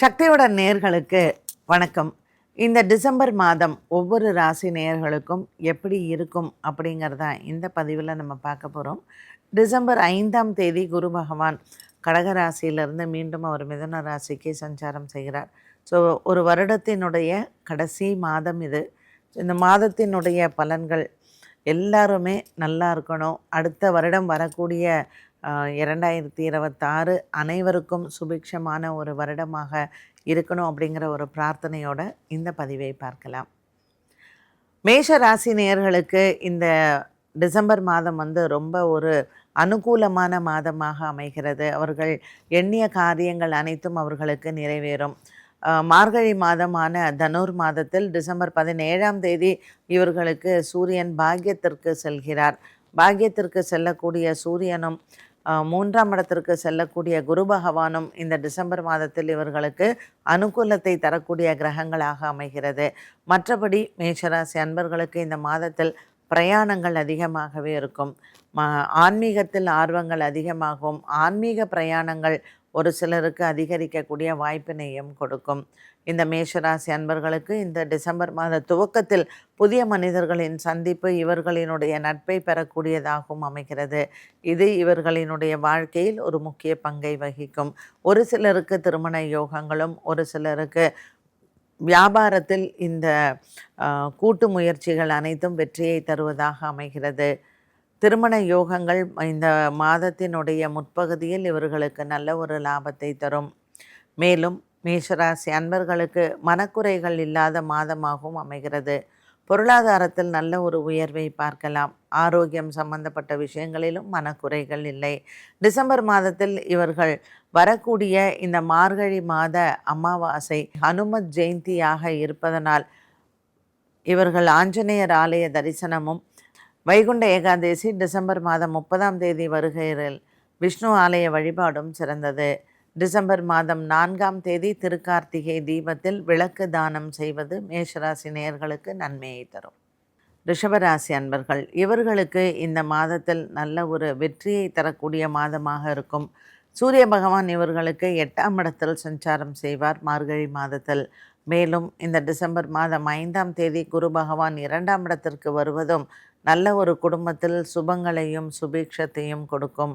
சக்தியோட நேர்களுக்கு வணக்கம். இந்த டிசம்பர் மாதம் ஒவ்வொரு ராசி நேர்களுக்கும் எப்படி இருக்கும் அப்படிங்கிறத இந்த பதிவில் நம்ம பார்க்க போகிறோம் டிசம்பர் ஐந்தாம் தேதி குரு பகவான் கடக ராசியிலிருந்து மீண்டும் அவர் மிதன ராசிக்கு சஞ்சாரம் செய்கிறார். ஸோ ஒரு வருடத்தினுடைய கடைசி மாதம் இது. இந்த மாதத்தினுடைய பலன்கள் எல்லாருமே நல்லா இருக்கணும். அடுத்த வருடம் வரக்கூடிய இரண்டாயிரத்தி இருபத்தாறு அனைவருக்கும் சுபிக்ஷமான ஒரு வருடமாக இருக்கணும் அப்படிங்கிற ஒரு பிரார்த்தனையோட இந்த பதிவை பார்க்கலாம். மேஷ ராசி நேயர்களுக்கு இந்த டிசம்பர் மாதம் வந்து ரொம்ப ஒரு அனுகூலமான மாதமாக அமைகிறது. அவர்கள் எண்ணிய காரியங்கள் அனைத்தும் அவர்களுக்கு நிறைவேறும். மார்கழி மாதமான தனுர் மாதத்தில் டிசம்பர் பதினேழாம் தேதி இவர்களுக்கு சூரியன் பாக்கியத்திற்கு செல்கிறார். பாக்கியத்திற்கு செல்லக்கூடிய சூரியனும் மூன்றாம் இடத்திற்கு செல்லக்கூடிய குரு பகவானும் இந்த டிசம்பர் மாதத்தில் இவர்களுக்கு அனுகூலத்தை தரக்கூடிய கிரகங்களாக அமைகிறது. மற்றபடி மேஷராசி அன்பர்களுக்கு இந்த மாதத்தில் பிரயாணங்கள் அதிகமாகவே இருக்கும். ஆன்மீகத்தில் ஆர்வங்கள் அதிகமாகும். ஆன்மீக பிரயாணங்கள் ஒரு சிலருக்கு அதிகரிக்கக்கூடிய வாய்ப்பினையும் கொடுக்கும். இந்த மேஷராசி அன்பர்களுக்கு இந்த டிசம்பர் மாத துவக்கத்தில் புதிய மனிதர்களின் சந்திப்பு இவர்களினுடைய நட்பை பெறக்கூடியதாகவும் அமைகிறது. இது இவர்களினுடைய வாழ்க்கையில் ஒரு முக்கிய பங்கை வகிக்கும். ஒரு சிலருக்கு திருமண யோகங்களும் ஒரு சிலருக்கு வியாபாரத்தில் இந்த கூட்டு முயற்சிகள் அனைத்தும் வெற்றியை தருவதாக அமைகிறது. திருமண யோகங்கள் இந்த மாதத்தினுடைய முற்பகுதியில் இவர்களுக்கு நல்ல ஒரு லாபத்தை தரும். மேலும் மேஷராசி அன்பர்களுக்கு மனக்குறைகள் இல்லாத மாதமாகவும் அமைகிறது. பொருளாதாரத்தில் நல்ல ஒரு உயர்வை பார்க்கலாம். ஆரோக்கியம் சம்பந்தப்பட்ட விஷயங்களிலும் மனக்குறைகள் இல்லை. டிசம்பர் மாதத்தில் இவர்கள் வரக்கூடிய இந்த மார்கழி மாத அமாவாசை ஹனுமத் ஜெயந்தியாக இருப்பதனால் இவர்கள் ஆஞ்சநேயர் ஆலய தரிசனமும் வைகுண்ட ஏகாதேசி டிசம்பர் மாதம் முப்பதாம் தேதி வருகையில் விஷ்ணு ஆலய வழிபாடும் சிறந்தது. டிசம்பர் மாதம் நான்காம் தேதி திருக்கார்த்திகை தீபத்தில் விளக்கு தானம் செய்வது மேஷராசி நேயர்களுக்கு நன்மையை தரும். ரிஷபராசி அன்பர்கள் இவர்களுக்கு இந்த மாதத்தில் நல்ல ஒரு வெற்றியை தரக்கூடிய மாதமாக இருக்கும். சூரிய பகவான் இவர்களுக்கு எட்டாம் இடத்தில் சஞ்சாரம் செய்வார் மார்கழி மாதத்தில். மேலும் இந்த டிசம்பர் மாதம் ஐந்தாம் தேதி குரு பகவான் இரண்டாம் இடத்திற்கு வருவதும் நல்ல ஒரு குடும்பத்தில் சுபங்களையும் சுபீட்சத்தையும் கொடுக்கும்.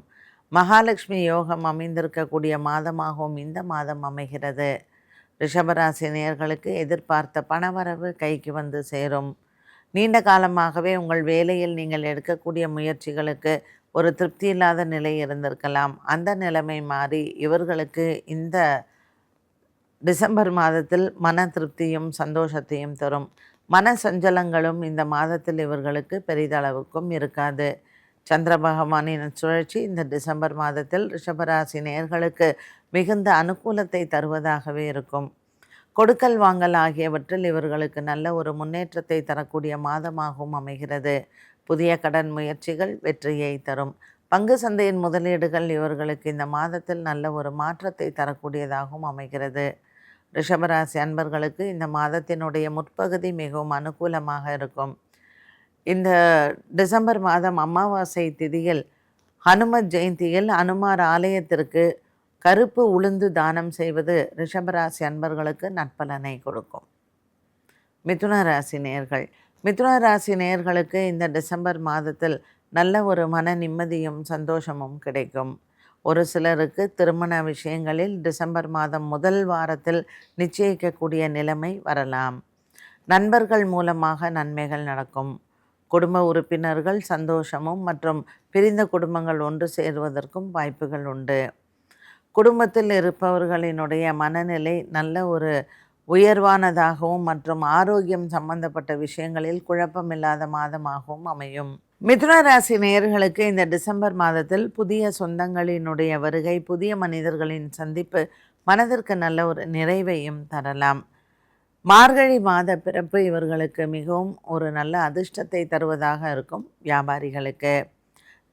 மகாலட்சுமி யோகம் அமைந்திருக்கக்கூடிய மாதமாகவும் இந்த மாதம் அமைகிறது. ரிஷபராசி நேர்களுக்கு எதிர்பார்த்த பணவரவு கைக்கு வந்து சேரும். நீண்ட காலமாகவே உங்கள் வேலையில் நீங்கள் எடுக்கக்கூடிய முயற்சிகளுக்கு ஒரு திருப்தி இல்லாத நிலை இருந்திருக்கலாம். அந்த நிலைமை மாறி இவர்களுக்கு இந்த டிசம்பர் மாதத்தில் மன திருப்தியும் சந்தோஷத்தையும் தரும். மன சஞ்சலங்களும் இந்த மாதத்தில் இவர்களுக்கு பெரிதளவுக்கும் இருக்காது. சந்திர பகவானின் சுழற்சி இந்த டிசம்பர் மாதத்தில் ரிஷபராசி நேர்களுக்கு மிகுந்த அனுகூலத்தை தருவதாகவே இருக்கும். கொடுக்கல் வாங்கல் ஆகியவற்றில் இவர்களுக்கு நல்ல ஒரு முன்னேற்றத்தை தரக்கூடிய மாதமாகவும் அமைகிறது. புதிய கடன் முயற்சிகள் வெற்றியை தரும். பங்கு சந்தையின் முதலீடுகள் இவர்களுக்கு இந்த மாதத்தில் நல்ல ஒரு மாற்றத்தை தரக்கூடியதாகவும் அமைகிறது. ரிஷபராசி அன்பர்களுக்கு இந்த மாதத்தினுடைய முற்பகுதி மிகவும் அனுகூலமாக இருக்கும். இந்த டிசம்பர் மாதம் அமாவாசை திதியில் ஹனுமத் ஜெயந்தியில் அனுமார் ஆலயத்திற்கு கருப்பு உளுந்து தானம் செய்வது ரிஷபராசி அன்பர்களுக்கு நற்பலனை கொடுக்கும். மிதுன ராசி நேயர்கள் மிதுன ராசி நேயர்களுக்கு இந்த டிசம்பர் மாதத்தில் நல்ல ஒரு மன நிம்மதியும் சந்தோஷமும் கிடைக்கும். ஒரு சிலருக்கு திருமண விஷயங்களில் டிசம்பர் மாதம் முதல் வாரத்தில் நிச்சயிக்கக்கூடிய நிலைமை வரலாம். நண்பர்கள் மூலமாக நன்மைகள் நடக்கும். குடும்ப உறுப்பினர்கள் சந்தோஷமும் மற்றும் பிரிந்த குடும்பங்கள் ஒன்று சேருவதற்கும் வாய்ப்புகள் உண்டு. குடும்பத்தில் இருப்பவர்களினுடைய மனநிலை நல்ல ஒரு உயர்வானதாகவும் மற்றும் ஆரோக்கியம் சம்பந்தப்பட்ட விஷயங்களில் குழப்பமில்லாத மாதமாகவும் அமையும். மிதுன ராசி நேயர்களுக்கு இந்த டிசம்பர் மாதத்தில் புதிய சொந்தங்களினுடைய வருகை புதிய மனிதர்களின் சந்திப்பு மனதிற்கு நல்ல ஒரு நிறைவையும் தரலாம். மார்கழி மாத பிறப்பு இவர்களுக்கு மிகவும் ஒரு நல்ல அதிர்ஷ்டத்தை தருவதாக இருக்கும் வியாபாரிகளுக்கு.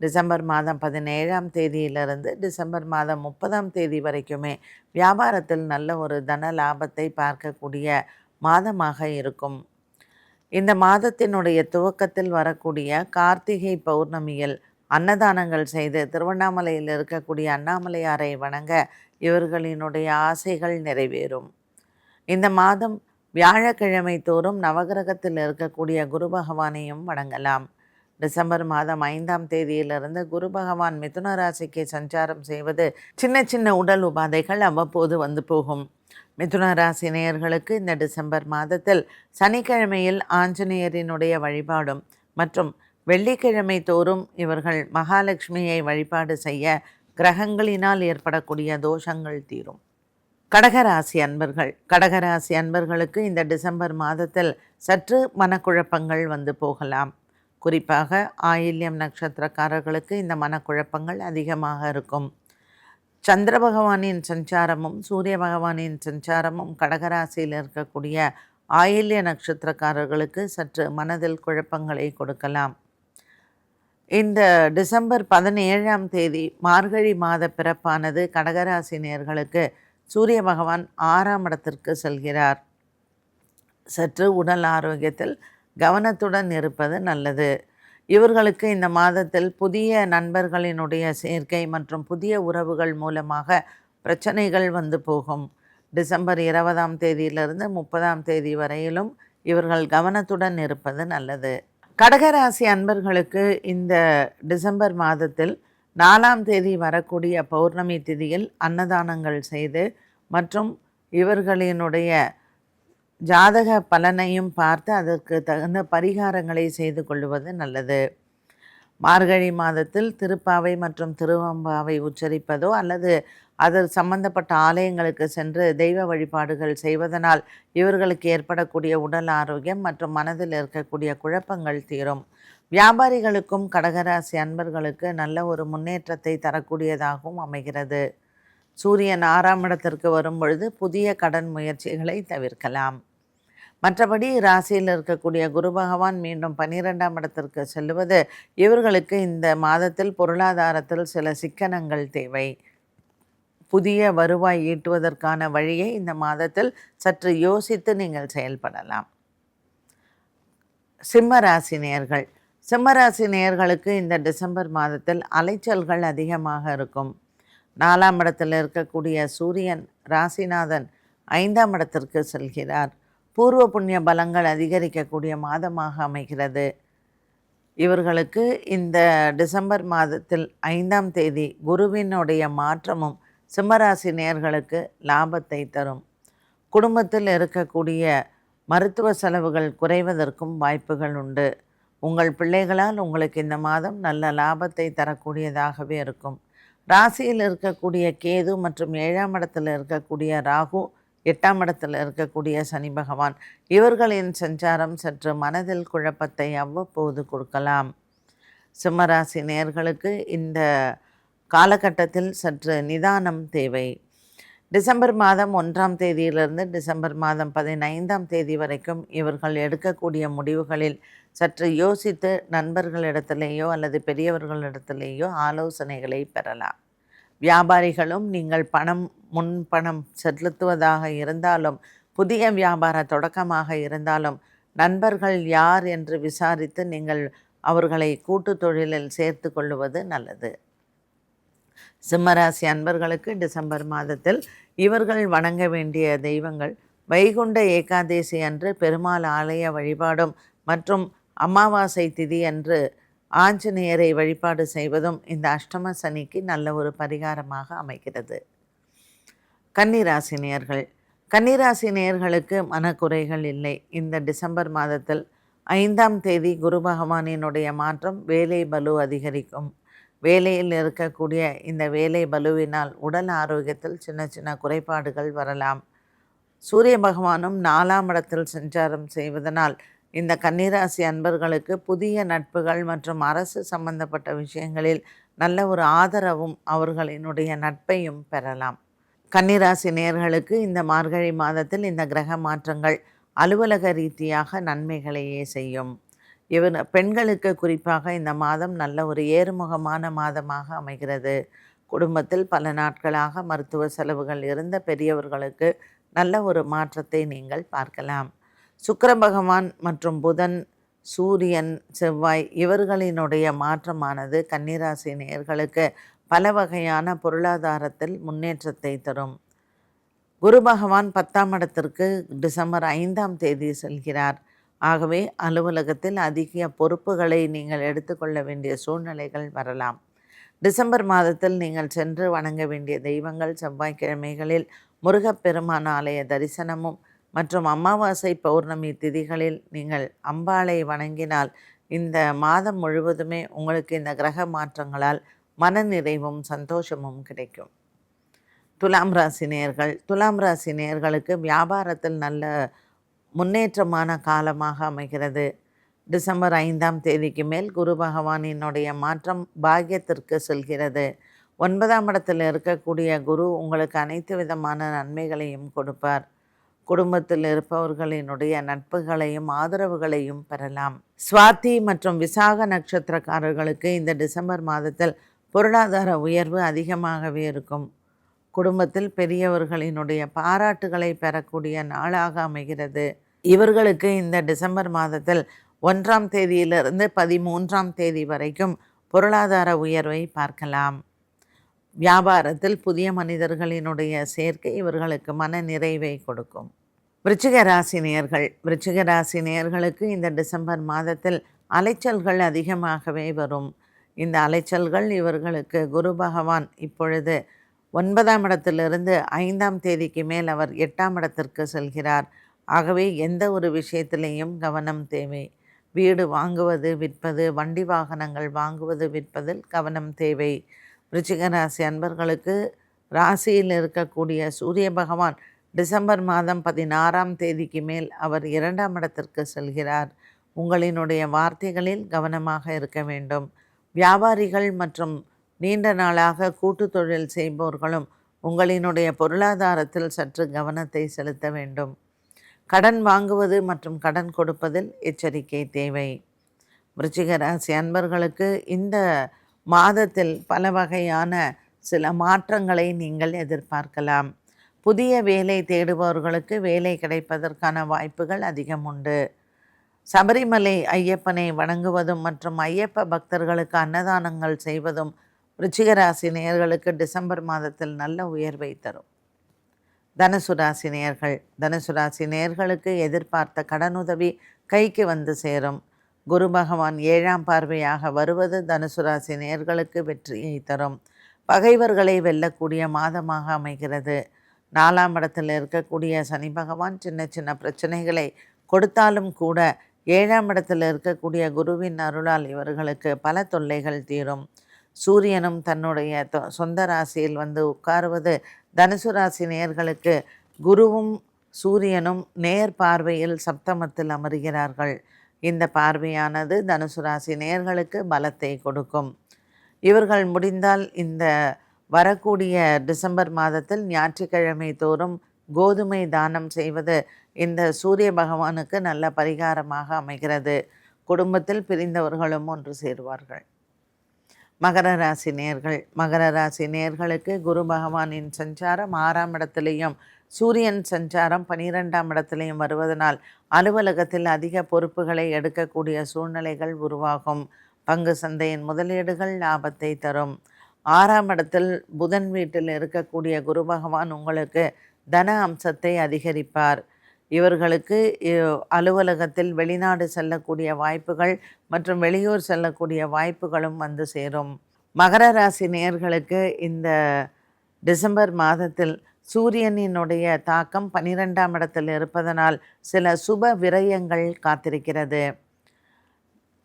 டிசம்பர் மாதம் பதினேழாம் தேதியிலிருந்து டிசம்பர் மாதம் முப்பதாம் தேதி வரைக்குமே வியாபாரத்தில் நல்ல ஒரு தன லாபத்தை பார்க்கக்கூடிய மாதமாக இருக்கும். இந்த மாதத்தினுடைய துவக்கத்தில் வரக்கூடிய கார்த்திகை பௌர்ணமியில் அன்னதானங்கள் செய்து திருவண்ணாமலையில் இருக்கக்கூடிய அண்ணாமலையாரை வணங்க இவர்களினுடைய ஆசைகள் நிறைவேறும். இந்த மாதம் வியாழக்கிழமை தோறும் நவகிரகத்தில் இருக்கக்கூடிய குரு பகவானையும் வணங்கலாம். டிசம்பர் மாதம் ஐந்தாம் தேதியிலிருந்து குரு பகவான் மிதுன ராசிக்கு சஞ்சாரம் செய்வது சின்ன சின்ன உடல் உபாதைகள் அவ்வப்போது வந்து போகும். மிதுன ராசி நேயர்களுக்கு இந்த டிசம்பர் மாதத்தில் சனிக்கிழமையில் ஆஞ்சநேயரினுடைய வழிபாடும் மற்றும் வெள்ளிக்கிழமை தோறும் இவர்கள் மகாலட்சுமியை வழிபாடு செய்ய கிரகங்களினால் ஏற்படக்கூடிய தோஷங்கள் தீரும். கடகராசி அன்பர்கள் கடகராசி அன்பர்களுக்கு இந்த டிசம்பர் மாதத்தில் சற்று மனக்குழப்பங்கள் வந்து போகலாம். குறிப்பாக ஆயில்யம் நட்சத்திரக்காரர்களுக்கு இந்த மனக்குழப்பங்கள் அதிகமாக இருக்கும். சந்திர பகவானின் சஞ்சாரமும் சூரிய பகவானின் சஞ்சாரமும் கடகராசியில் இருக்கக்கூடிய ஆயில்ய நட்சத்திரக்காரர்களுக்கு சற்று மனதில் குழப்பங்களை கொடுக்கலாம். இந்த டிசம்பர் பதினேழாம் தேதி மார்கழி மாத பிறப்பானது கடகராசி நேர்களுக்கு சூரிய பகவான் ஆறாம் இடத்திற்கு செல்கிறார். சற்று உடல் ஆரோக்கியத்தில் கவனத்துடன் இருப்பது நல்லது. இவர்களுக்கு இந்த மாதத்தில் புதிய நண்பர்களினுடைய சேர்க்கை மற்றும் புதிய உறவுகள் மூலமாக பிரச்சனைகள் வந்து போகும். டிசம்பர் இருபதாம் தேதியிலிருந்து முப்பதாம் தேதி வரையிலும் இவர்கள் கவனத்துடன் இருப்பது நல்லது. கடகராசி அன்பர்களுக்கு இந்த டிசம்பர் மாதத்தில் நாலாம் தேதி வரக்கூடிய பௌர்ணமி திதியில் அன்னதானங்கள் செய்து மற்றும் இவர்களினுடைய ஜாதக பலனையும் பார்த்து அதற்கு தகுந்த பரிகாரங்களை செய்து கொள்வது நல்லது. மார்கழி மாதத்தில் திருப்பாவை மற்றும் திருவம்பாவை உச்சரிப்பதோ அல்லது அது சம்பந்தப்பட்ட ஆலயங்களுக்கு சென்று தெய்வ வழிபாடுகள் செய்வதனால் இவர்களுக்கு ஏற்படக்கூடிய உடல் ஆரோக்கியம் மற்றும் மனதில் இருக்கக்கூடிய குழப்பங்கள் தீரும். வியாபாரிகளுக்கும் கடகராசி அன்பர்களுக்கு நல்ல ஒரு முன்னேற்றத்தை தரக்கூடியதாகவும் அமைகிறது. சூரியன் ஆறாம் இடத்திற்கு வரும் பொழுது புதிய கடன் முயற்சிகளை தவிர்க்கலாம். மற்றபடி ராசியில் இருக்கக்கூடிய குரு பகவான் மீண்டும் பன்னிரெண்டாம் இடத்திற்கு செல்லுவது இவர்களுக்கு இந்த மாதத்தில் பொருளாதாரத்தில் சில சிக்கனங்கள் தேவை. புதிய வருவாய் ஈட்டுவதற்கான வழியை இந்த மாதத்தில் சற்று யோசித்து நீங்கள் செயல்படலாம். சிம்ம ராசி நேர்கள். சிம்மராசி நேயர்களுக்கு இந்த டிசம்பர் மாதத்தில் அலைச்சல்கள் அதிகமாக இருக்கும். நாலாம் இடத்தில் இருக்கக்கூடிய சூரியன் ராசிநாதன் ஐந்தாம் இடத்திற்கு செல்கிறார். பூர்வ புண்ணிய பலங்கள் அதிகரிக்கக்கூடிய மாதமாக அமைகிறது. இவர்களுக்கு இந்த டிசம்பர் மாதத்தில் ஐந்தாம் தேதி குருவினுடைய மாற்றமும் சிம்மராசி நேர்களுக்கு லாபத்தை தரும். குடும்பத்தில் இருக்கக்கூடிய மருத்துவ செலவுகள் குறைவதற்கும் வாய்ப்புகள் உண்டு. உங்கள் பிள்ளைகளால் உங்களுக்கு இந்த மாதம் நல்ல லாபத்தை தரக்கூடியதாகவே இருக்கும். ராசியில் இருக்கக்கூடிய கேது மற்றும் ஏழாம் இடத்தில் இருக்கக்கூடிய ராகு எட்டாம் இடத்தில் இருக்கக்கூடிய சனி பகவான் இவர்களின் சஞ்சாரம் சற்று மனதில் குழப்பத்தை அவ்வப்போது கொடுக்கலாம். சிம்மராசி நேர்களுக்கு இந்த காலகட்டத்தில் சற்று நிதானம் தேவை. டிசம்பர் மாதம் ஒன்றாம் தேதியிலிருந்து டிசம்பர் மாதம் பதினைந்தாம் தேதி வரைக்கும் இவர்கள் எடுக்கக்கூடிய முடிவுகளில் சற்று யோசித்து நண்பர்களிடத்திலேயோ அல்லது பெரியவர்களிடத்திலேயோ ஆலோசனைகளை பெறலாம். வியாபாரிகளும் நீங்கள் பணம் முன் பணம் செலுத்துவதாக இருந்தாலும் புதிய வியாபார தொடக்கமாக இருந்தாலும் நண்பர்கள் யார் என்று விசாரித்து நீங்கள் அவர்களை கூட்டு தொழிலில் சேர்த்து கொள்ளுவது நல்லது. சிம்மராசி அன்பர்களுக்கு டிசம்பர் மாதத்தில் இவர்கள் வணங்க வேண்டிய தெய்வங்கள் வைகுண்ட ஏகாதேசி அன்று பெருமாள் ஆலய வழிபாடும் மற்றும் அமாவாசை திதி அன்று ஆஞ்சநேயரை வழிபாடு செய்வதும் இந்த அஷ்டம சனிக்கு நல்ல ஒரு பரிகாரமாக அமைகிறது. கன்னிராசி நேயர்கள் கன்னிராசி நேயர்களுக்கு மனக்குறைகள் இல்லை. இந்த டிசம்பர் மாதத்தில் ஐந்தாம் தேதி குரு பகவானினுடைய மாற்றம் வேலை பலு அதிகரிக்கும். வேலையில் இருக்கக்கூடிய இந்த வேலை பலுவினால் உடல் ஆரோக்கியத்தில் சின்ன சின்ன குறைபாடுகள் வரலாம். சூரிய பகவானும் நாலாம் இடத்தில் சஞ்சாரம் செய்வதனால் இந்த கன்னிராசி அன்பர்களுக்கு புதிய நட்புகள் மற்றும் அரசு சம்பந்தப்பட்ட விஷயங்களில் நல்ல ஒரு ஆதரவும் அவர்களினுடைய நட்பையும் பெறலாம். கன்னிராசி நேர்களுக்கு இந்த மார்கழி மாதத்தில் இந்த கிரக மாற்றங்கள் அலுவலக ரீதியாக நன்மைகளையே செய்யும். இவர் பெண்களுக்கு குறிப்பாக இந்த மாதம் நல்ல ஒரு ஏறுமுகமான மாதமாக அமைகிறது. குடும்பத்தில் பல நாட்களாக மருத்துவ செலவுகள் இருந்த பெரியவர்களுக்கு நல்ல ஒரு மாற்றத்தை நீங்கள் பார்க்கலாம். சுக்கர பகவான் மற்றும் புதன் சூரியன் செவ்வாய் இவர்களினுடைய மாற்றமானது கன்னிராசி நேர்களுக்கு பல வகையான பொருளாதாரத்தில் முன்னேற்றத்தை தரும். குரு பகவான் பத்தாம் இடத்திற்கு டிசம்பர் ஐந்தாம் தேதி செல்கிறார். ஆகவே அலுவலகத்தில் அதிக பொறுப்புகளை நீங்கள் எடுத்துக்கொள்ள வேண்டிய சூழ்நிலைகள் வரலாம். டிசம்பர் மாதத்தில் நீங்கள் சென்று வணங்க வேண்டிய தெய்வங்கள் செவ்வாய்க்கிழமைகளில் முருகப்பெருமான் ஆலய தரிசனமும் மற்றும் அமாவாசை பௌர்ணமி திதிகளில் நீங்கள் அம்பாளை வணங்கினால் இந்த மாதம் முழுவதுமே உங்களுக்கு இந்த கிரக மாற்றங்களால் மனநிறைவும் சந்தோஷமும் கிடைக்கும். துலாம் ராசி நேர்கள் துலாம் ராசி நேர்களுக்கு வியாபாரத்தில் நல்ல முன்னேற்றமான காலமாக அமைகிறது. டிசம்பர் ஐந்தாம் தேதிக்கு மேல் குரு பகவானினுடைய மாற்றம் பாக்கியத்திற்கு செல்கிறது. ஒன்பதாம் இடத்தில் இருக்கக்கூடிய குரு உங்களுக்கு அனைத்து விதமான நன்மைகளையும் கொடுப்பார். குடும்பத்தில் இருப்பவர்களினுடைய நட்புகளையும் ஆதரவுகளையும் பெறலாம். சுவாதி மற்றும் விசாக நட்சத்திரக்காரர்களுக்கு இந்த டிசம்பர் மாதத்தில் பொருளாதார உயர்வு அதிகமாகவே இருக்கும். குடும்பத்தில் பெரியவர்களினுடைய பாராட்டுகளை பெறக்கூடிய நாளாக அமைகிறது. இவர்களுக்கு இந்த டிசம்பர் மாதத்தில் ஒன்றாம் தேதியிலிருந்து பதிமூன்றாம் தேதி வரைக்கும் பொருளாதார உயர்வை பார்க்கலாம். வியாபாரத்தில் புதிய மனிதர்களினுடைய சேர்க்கை இவர்களுக்கு மன நிறைவை கொடுக்கும். விருச்சிக நேர்கள் விருச்சிக ராசினியர்களுக்கு இந்த டிசம்பர் மாதத்தில் அலைச்சல்கள் அதிகமாகவே வரும். இந்த அலைச்சல்கள் இவர்களுக்கு குரு பகவான் இப்பொழுது ஒன்பதாம் இடத்திலிருந்து ஐந்தாம் தேதிக்கு மேல் அவர் எட்டாம் இடத்திற்கு செல்கிறார். ஆகவே எந்த ஒரு விஷயத்திலையும் கவனம் தேவை. வீடு வாங்குவது விற்பது வண்டி வாகனங்கள் வாங்குவது விற்பதில் கவனம் தேவை. விருச்சிக ராசி அன்பர்களுக்கு ராசியில் இருக்கக்கூடிய சூரிய பகவான் டிசம்பர் மாதம் பதினாறாம் தேதிக்கு மேல் அவர் இரண்டாம் இடத்திற்கு செல்கிறார். உங்களினுடைய வார்த்தைகளில் கவனமாக இருக்க வேண்டும். வியாபாரிகள் மற்றும் நீண்ட நாளாக கூட்டு தொழில் செய்பவர்களும் உங்களினுடைய பொருளாதாரத்தில் சற்று கவனத்தை செலுத்த வேண்டும். கடன் வாங்குவது மற்றும் கடன் கொடுப்பதில் எச்சரிக்கை தேவை. விருச்சிக ராசி அன்பர்களுக்கு இந்த மாதத்தில் பல வகையான சில மாற்றங்களை நீங்கள் எதிர்பார்க்கலாம். புதிய வேலை தேடுபவர்களுக்கு வேலை கிடைப்பதற்கான வாய்ப்புகள் அதிகம் உண்டு. சபரிமலை ஐயப்பனை வணங்குவதும் மற்றும் ஐயப்ப பக்தர்களுக்கு அன்னதானங்கள் செய்வதும் ருச்சிகராசி நேயர்களுக்கு டிசம்பர் மாதத்தில் நல்ல உயர்வை தரும். தனுசு ராசி நேயர்கள் தனுசு ராசி நேயர்களுக்கு எதிர்பார்த்த கடனுதவி கைக்கு வந்து சேரும். குரு பகவான் ஏழாம் பார்வையாக வருவது தனுசு ராசி நேயர்களுக்கு வெற்றியை தரும். பகைவர்களை வெல்லக்கூடிய மாதமாக அமைகிறது. நாலாம் இடத்தில் இருக்கக்கூடிய சனி பகவான் சின்ன சின்ன பிரச்சனைகளை கொடுத்தாலும் கூட ஏழாம் இடத்தில் இருக்கக்கூடிய குருவின் அருளால் இவர்களுக்கு பல தொல்லைகள் தீரும். சூரியனும் தன்னுடைய சொந்த ராசியில் வந்து உட்காருவது தனுசு ராசி நேர்களுக்கு குருவும் சூரியனும் நேர் பார்வையில் சப்தமத்தில் அமர்கிறார்கள். இந்த பார்வையானது தனுசு ராசி நேர்களுக்கு பலத்தை கொடுக்கும். இவர்கள் முடிந்தால் இந்த வரக்கூடிய டிசம்பர் மாதத்தில் ஞாயிற்றுக்கிழமை தோறும் கோதுமை தானம் செய்வது இந்த சூரிய பகவானுக்கு நல்ல பரிகாரமாக அமைகிறது. குடும்பத்தில் பிரிந்தவர்களும் ஒன்று சேருவார்கள். மகர ராசி நேர்கள் மகர ராசி நேர்களுக்கு குரு பகவானின் சஞ்சாரம் ஆறாம் இடத்துலையும் சூரியன் சஞ்சாரம் பனிரெண்டாம் இடத்துலையும் வருவதனால் அலுவலகத்தில் அதிக பொறுப்புகளை எடுக்கக்கூடிய சூழ்நிலைகள் உருவாகும். பங்கு சந்தையின் முதலீடுகள் லாபத்தை தரும். ஆறாம் இடத்தில் புதன் வீட்டில் இருக்கக்கூடிய குரு பகவான் உங்களுக்கு தன அம்சத்தை அதிகரிப்பார். இவர்களுக்கு அலுவலகத்தில் வெளிநாடு செல்லக்கூடிய வாய்ப்புகள் மற்றும் வெளியூர் செல்லக்கூடிய வாய்ப்புகளும் வந்து சேரும். மகர ராசி நேர்களுக்கு இந்த டிசம்பர் மாதத்தில் சூரியனினுடைய தாக்கம் பனிரெண்டாம் இடத்தில் இருப்பதனால் சில சுப விரயங்கள் காத்திருக்கிறது.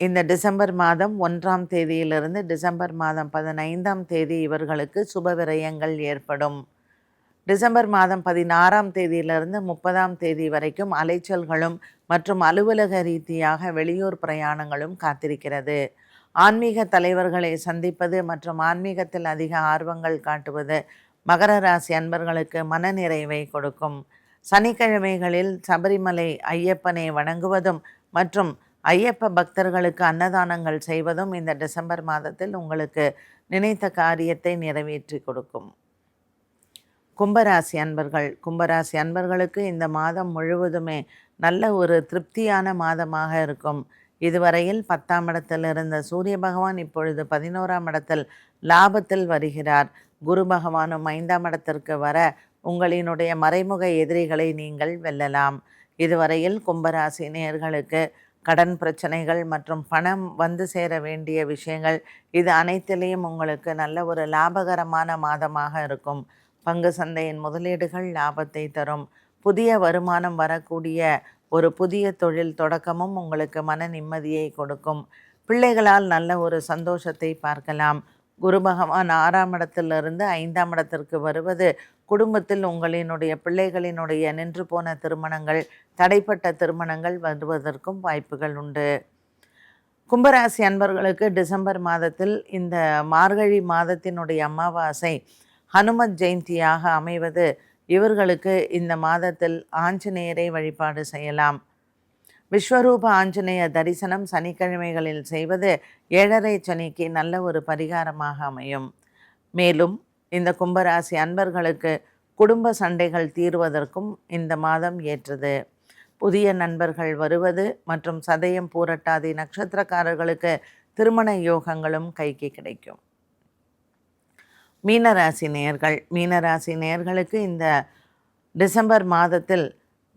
இந்த டிசம்பர் மாதம் ஒன்றாம் தேதியிலிருந்து டிசம்பர் மாதம் பதினைந்தாம் தேதி இவர்களுக்கு சுப விரயங்கள் ஏற்படும். டிசம்பர் மாதம் பதினாறாம் தேதியிலிருந்து முப்பதாம் தேதி வரைக்கும் அலைச்சல்களும் மற்றும் அலுவலக ரீதியாக வெளியூர் பிரயாணங்களும் காத்திருக்கிறது. ஆன்மீக தலைவர்களை சந்திப்பது மற்றும் ஆன்மீகத்தில் அதிக ஆர்வங்கள் காட்டுவது மகர ராசி அன்பர்களுக்கு மனநிறைவை கொடுக்கும். சனிக்கிழமைகளில் சபரிமலை ஐயப்பனை வணங்குவதும் மற்றும் ஐயப்ப பக்தர்களுக்கு அன்னதானங்கள் செய்வதும் இந்த டிசம்பர் மாதத்தில் உங்களுக்கு நினைத்த காரியத்தை நிறைவேற்றி கொடுக்கும். கும்பராசி அன்பர்கள் கும்பராசி அன்பர்களுக்கு இந்த மாதம் முழுவதுமே நல்ல ஒரு திருப்தியான மாதமாக இருக்கும். இதுவரையில் பத்தாம் இடத்தில் இருந்த சூரிய பகவான் இப்பொழுது பதினோராம் இடத்தில் லாபத்தில் வருகிறார். குரு பகவானும் ஐந்தாம் இடத்திற்கு வர உங்களினுடைய மறைமுக எதிரிகளை நீங்கள் வெல்லலாம். இதுவரையில் கும்பராசி நேர்களுக்கு கடன் பிரச்சனைகள் மற்றும் பணம் வந்து சேர வேண்டிய விஷயங்கள் இது அனைத்திலையும் உங்களுக்கு நல்ல ஒரு லாபகரமான மாதமாக இருக்கும். பங்கு சந்தையின் முதலீடுகள் லாபத்தை தரும். புதிய வருமானம் வரக்கூடிய ஒரு புதிய தொழில் தொடக்கமும் உங்களுக்கு மன நிம்மதியை கொடுக்கும். பிள்ளைகளால் நல்ல ஒரு சந்தோஷத்தை பார்க்கலாம். குரு பகவான் ஆறாம் இடத்திலிருந்து ஐந்தாம் இடத்திற்கு வருவது குடும்பத்தில் உங்களினுடைய பிள்ளைகளினுடைய நின்று போன திருமணங்கள் தடைப்பட்ட திருமணங்கள் வருவதற்கும் வாய்ப்புகள் உண்டு. கும்பராசி அன்பர்களுக்கு டிசம்பர் மாதத்தில் இந்த மார்கழி மாதத்தினுடைய அமாவாசை ஹனுமத் ஜெயந்தியாக அமைவது இவர்களுக்கு இந்த மாதத்தில் ஆஞ்சநேயரை வழிபாடு செய்யலாம். விஸ்வரூப ஆஞ்சநேய தரிசனம் சனிக்கிழமைகளில் செய்வது ஏழரை சனிக்கு நல்ல ஒரு பரிகாரமாக அமையும். மேலும் இந்த கும்பராசி அன்பர்களுக்கு குடும்ப சண்டைகள் தீர்வதற்கும் இந்த மாதம் ஏற்றது. புதிய நண்பர்கள் வருவது மற்றும் சதயம் பூரட்டாதி நட்சத்திரக்காரர்களுக்கு திருமண யோகங்களும் கைக்கு கிடைக்கும். மீனராசி நேர்கள் மீனராசி நேர்களுக்கு இந்த டிசம்பர் மாதத்தில்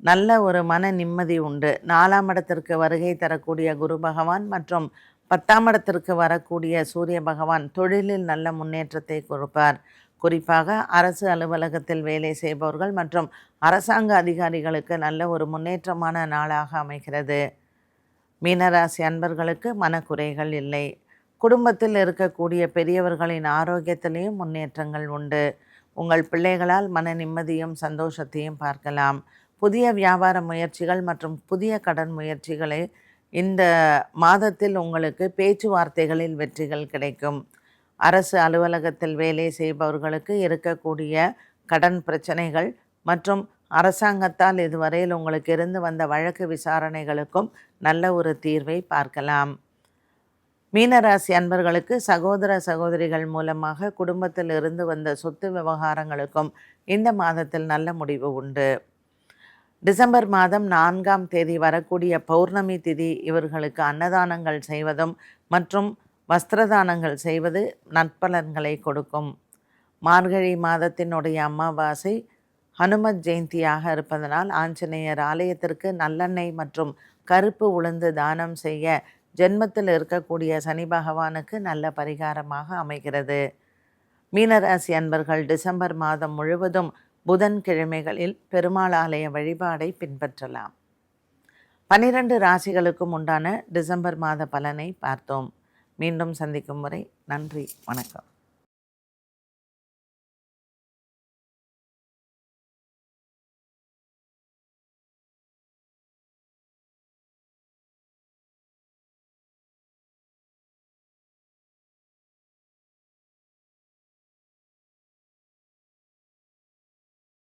நல்ல ஒரு மன நிம்மதி உண்டு. நாலாம் இடத்திற்கு வருகை தரக்கூடிய குரு பகவான் மற்றும் பத்தாம் இடத்திற்கு வரக்கூடிய சூரிய பகவான் தொழிலில் நல்ல முன்னேற்றத்தை கொடுப்பார். குறிப்பாக அரசு அலுவலகத்தில் வேலை செய்பவர்கள் மற்றும் அரசாங்க அதிகாரிகளுக்கு நல்ல ஒரு முன்னேற்றமான நாளாக அமைகிறது. மீனராசி அன்பர்களுக்கு மனக்குறைகள் இல்லை. குடும்பத்தில் இருக்கக்கூடிய பெரியவர்களின் ஆரோக்கியத்திலையும் முன்னேற்றங்கள் உண்டு. உங்கள் பிள்ளைகளால் மன நிம்மதியும் சந்தோஷத்தையும் பார்க்கலாம். புதிய வியாபார முயற்சிகள் மற்றும் புதிய கடன் முயற்சிகளை இந்த மாதத்தில் உங்களுக்கு பேச்சுவார்த்தைகளில் வெற்றிகள் கிடைக்கும். அரசு அலுவலகத்தில் வேலை செய்பவர்களுக்கு இருக்கக்கூடிய கடன் பிரச்சனைகள் மற்றும் அரசாங்கத்தால் இதுவரையில் உங்களுக்கு இருந்து வந்த வழக்கு விசாரணைகளுக்கும் நல்ல ஒரு தீர்வை பார்க்கலாம். மீனராசி அன்பர்களுக்கு சகோதர சகோதரிகள் மூலமாக குடும்பத்தில் இருந்து வந்த சொத்து விவகாரங்களுக்கும் இந்த மாதத்தில் நல்ல முடிவு உண்டு. டிசம்பர் மாதம் நான்காம் தேதி வரக்கூடிய பௌர்ணமி திதி இவர்களுக்கு அன்னதானங்கள் செய்வதும் மற்றும் வஸ்திரதானங்கள் செய்வது நற்பலன்களை கொடுக்கும். மார்கழி மாதத்தினுடைய அமாவாசை ஹனுமத் ஜெயந்தியாக இருப்பதனால் ஆஞ்சநேயர் ஆலயத்திற்கு நல்லெண்ணெய் மற்றும் கருப்பு உளுந்து தானம் செய்ய ஜென்மத்தில் இருக்கக்கூடிய சனி பகவானுக்கு நல்ல பரிகாரமாக அமைகிறது. மீனராசி அன்பர்கள் டிசம்பர் மாதம் முழுவதும் புதன்கிழமைகளில் பெருமாள் ஆலய வழிபாடை பின்பற்றலாம். பனிரெண்டு ராசிகளுக்கும் உண்டான டிசம்பர் மாத பலனை பார்த்தோம். மீண்டும் சந்திக்கும் முறை நன்றி வணக்கம்.